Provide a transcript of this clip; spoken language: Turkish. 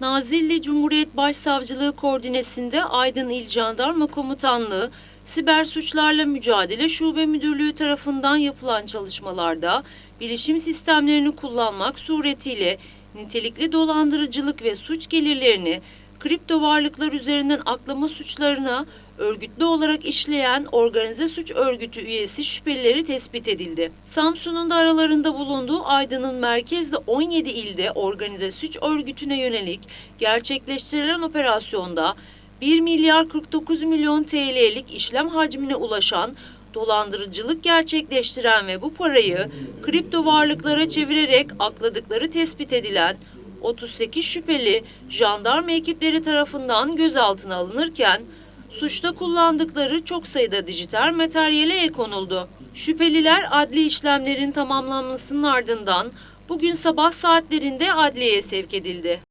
Nazilli Cumhuriyet Başsavcılığı koordinesinde Aydın İl Jandarma Komutanlığı, Siber Suçlarla Mücadele Şube Müdürlüğü tarafından yapılan çalışmalarda bilişim sistemlerini kullanmak suretiyle nitelikli dolandırıcılık ve suç gelirlerini kripto varlıklar üzerinden aklama suçlarına örgütlü olarak işleyen organize suç örgütü üyesi şüphelileri tespit edildi. Samsun'un da aralarında bulunduğu Aydın'ın merkezde 17 ilde organize suç örgütüne yönelik gerçekleştirilen operasyonda 1 milyar 49 milyon TL'lik işlem hacmine ulaşan dolandırıcılık gerçekleştiren ve bu parayı kripto varlıklara çevirerek akladıkları tespit edilen 38 şüpheli jandarma ekipleri tarafından gözaltına alınırken suçta kullandıkları çok sayıda dijital materyale el konuldu. Şüpheliler adli işlemlerin tamamlanmasının ardından bugün sabah saatlerinde adliyeye sevk edildi.